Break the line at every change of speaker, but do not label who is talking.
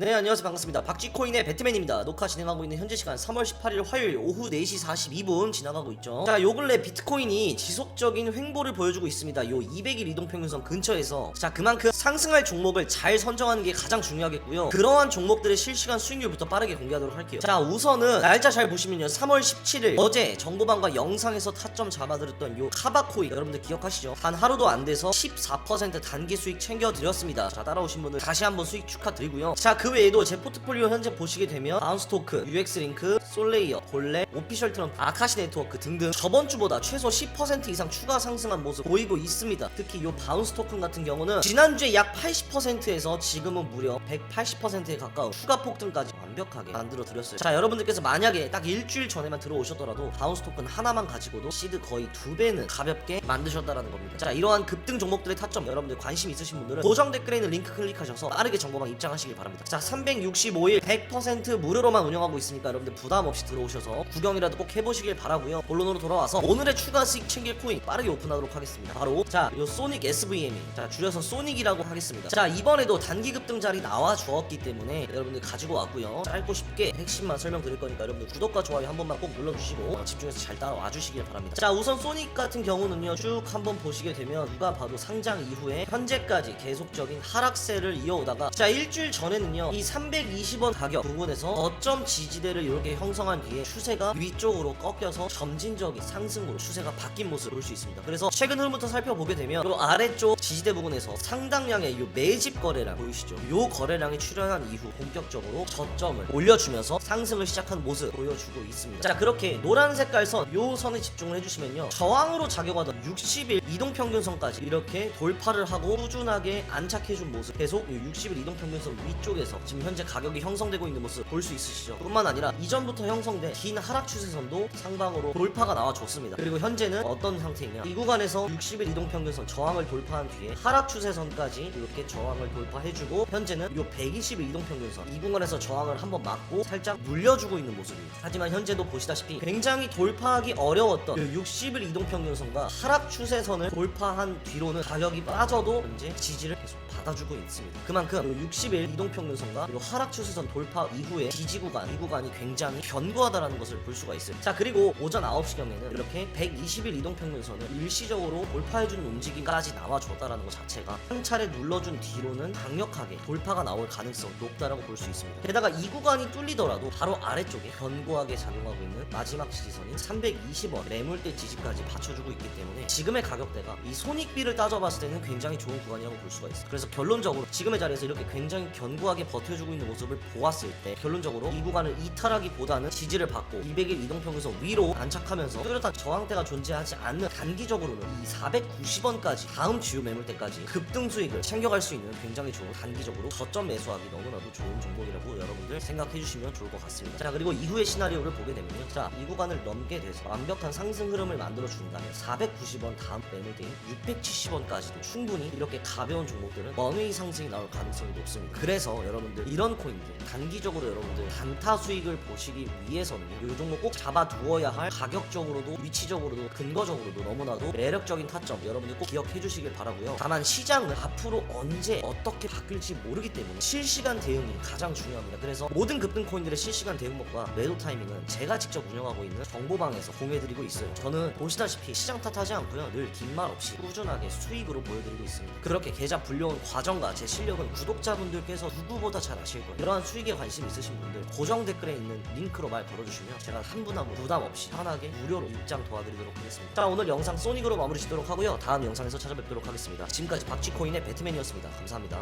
네 안녕하세요. 반갑습니다. 박쥐코인의 배트맨입니다. 녹화 진행하고 있는 현재 시간 3월 18일 화요일 오후 4시 42분 지나가고 있죠. 자 요 근래 비트코인이 지속적인 횡보를 보여주고 있습니다. 요 200일 이동평균선 근처에서. 자 그만큼 상승할 종목을 잘 선정하는 게 가장 중요하겠고요. 그러한 종목들의 실시간 수익률부터 빠르게 공개하도록 할게요. 자 우선은 날짜 잘 보시면요. 3월 17일 어제 정보방과 영상에서 타점 잡아드렸던 요 카바코인. 여러분들 기억하시죠? 단 하루도 안 돼서 14% 단기 수익 챙겨드렸습니다. 자 따라오신 분들 다시 한번 수익 축하드리고요. 자그 외에도 제 포트폴리오 현재 보시게 되면 바운스토크, UX링크, 솔레이어, 골레, 오피셜 트럼프, 아카시 네트워크 등등 저번 주보다 최소 10% 이상 추가 상승한 모습 보이고 있습니다. 특히 요 바운스 토큰 같은 경우는 지난주에 약 80%에서 지금은 무려 180%에 가까운 추가 폭등까지 완벽하게 만들어 드렸어요. 자, 여러분들께서 만약에 딱 일주일 전에만 들어오셨더라도 바운스 토큰 하나만 가지고도 시드 거의 두 배는 가볍게 만드셨다라는 겁니다. 자, 이러한 급등 종목들의 타점 여러분들 관심 있으신 분들은 고정 댓글에 있는 링크 클릭하셔서 빠르게 정보방 입장하시길 바랍니다. 자, 365일 100% 무료로만 운영하고 있으니까 여러분들 부담 없이 들어오셔서 구경이라도 꼭 해보시길 바라고요. 본론으로 돌아와서 오늘의 추가 수익 챙길 코인 빠르게 오픈하도록 하겠습니다. 바로 자, 요 소닉 SVM이 자 줄여서 소닉이라고 하겠습니다. 자, 이번에도 단기 급등 자리 나와 주었기 때문에 여러분들 가지고 왔고요. 짧고 쉽게 핵심만 설명드릴 거니까 여러분들 구독과 좋아요 한 번만 꼭 눌러주시고 어, 집중해서 잘 따라와 주시길 바랍니다. 자, 우선 소닉 같은 경우는요 쭉 한번 보시게 되면 누가 봐도 상장 이후에 현재까지 계속적인 하락세를 이어오다가 자 일주일 전에는요 이 320원 가격 부분에서 어점 지지대를 이렇게 형 성한 뒤에 추세가 위쪽으로 꺾여서 점진적인 상승으로 추세가 바뀐 모습을 볼 수 있습니다. 그래서 최근 흐름부터 살펴보게 되면 요 아래쪽 지지대 부분에서 상당량의 요 매집 거래량 보이시죠? 요 거래량이 출현한 이후 본격적으로 저점을 올려주면서 상승을 시작한 모습 보여주고 있습니다. 자 그렇게 노란 색깔 선요 선에 집중을 해주시면요 저항으로 작용하던 60일 이동평균선까지 이렇게 돌파를 하고 꾸준하게 안착해준 모습 계속 요 60일 이동평균선 위쪽에서 지금 현재 가격이 형성되고 있는 모습 볼 수 있으시죠? 뿐만 아니라 이전부터 형성된 긴 하락 추세선도 상방으로 돌파가 나와줬습니다. 그리고 현재는 어떤 상태이냐? 이 구간에서 60일 이동평균선 저항을 돌파한 뒤에 하락 추세선까지 이렇게 저항을 돌파해주고 현재는 요 120일 이동평균선 이 구간에서 저항을 한번 막고 살짝 물려주고 있는 모습입니다. 하지만 현재도 보시다시피 굉장히 돌파하기 어려웠던 요 60일 이동평균선과 하락 추세선을 돌파한 뒤로는 가격이 빠져도 현재 지지를 계속 받아주고 있습니다. 그만큼 요 60일 이동평균선과 요 하락 추세선 돌파 이후에 지지 구간 이 구간이 굉장히 견고하다라는 것을 볼 수가 있어요. 자 그리고 오전 9시경에는 이렇게 120일 이동평균선을 일시적으로 돌파해주는 움직임까지 나와줬다라는 것 자체가 한 차례 눌러준 뒤로는 강력하게 돌파가 나올 가능성 높다라고 볼 수 있습니다. 게다가 이 구간이 뚫리더라도 바로 아래쪽에 견고하게 작용하고 있는 마지막 지지선인 320원 매물대 지지까지 받쳐주고 있기 때문에 지금의 가격대가 이 손익비를 따져봤을 때는 굉장히 좋은 구간이라고 볼 수가 있어요. 그래서 결론적으로 지금의 자리에서 이렇게 굉장히 견고하게 버텨주고 있는 모습을 보았을 때 결론적으로 이 구간을 이탈하기보다 는 지지를 받고 200일 이동평균선 위로 안착하면서 뚜렷한 저항대가 존재하지 않는 단기적으로는 이 490원까지 다음 주요 매물대까지 급등 수익을 챙겨갈 수 있는 굉장히 좋은 단기적으로 저점 매수하기 너무나도 좋은 종목이라고 여러분들 생각해 주시면 좋을 것 같습니다. 자 그리고 이후의 시나리오를 보게 되면요. 자이 구간을 넘게 돼서 완벽한 상승 흐름을 만들어 준다면 490원 다음 매물대인 670원까지도 충분히 이렇게 가벼운 종목들은 원웨이 상승이 나올 가능성이 높습니다. 그래서 여러분들 이런 코인들 단기적으로 여러분들 단타 수익을 보시기 위해서는 이 종목 꼭 잡아두어야 할 가격적으로도 위치적으로도 근거적으로도 너무나도 매력적인 타점 여러분들 꼭 기억해 주시길 바라고요. 다만 시장은 앞으로 언제 어떻게 바뀔지 모르기 때문에 실시간 대응이 가장 중요합니다. 그래서 모든 급등 코인들의 실시간 대응법과 매도 타이밍은 제가 직접 운영하고 있는 정보방에서 공유해드리고 있어요. 저는 보시다시피 시장 탓하지 않고요. 늘 긴 말 없이 꾸준하게 수익으로 보여드리고 있습니다. 그렇게 계좌 불려온 과정과 제 실력은 구독자분들께서 누구보다 잘 아실 거예요. 이러한 수익에 관심 있으신 분들 고정 댓글에 있는 링크 로 말 걸어주시면 제가 한 분 한 분 부담 없이 편하게 무료로 입장 도와드리도록 하겠습니다. 자 오늘 영상 소닉으로 마무리 짓도록 하고요. 다음 영상에서 찾아뵙도록 하겠습니다. 지금까지 박쥐코인의 배트맨이었습니다. 감사합니다.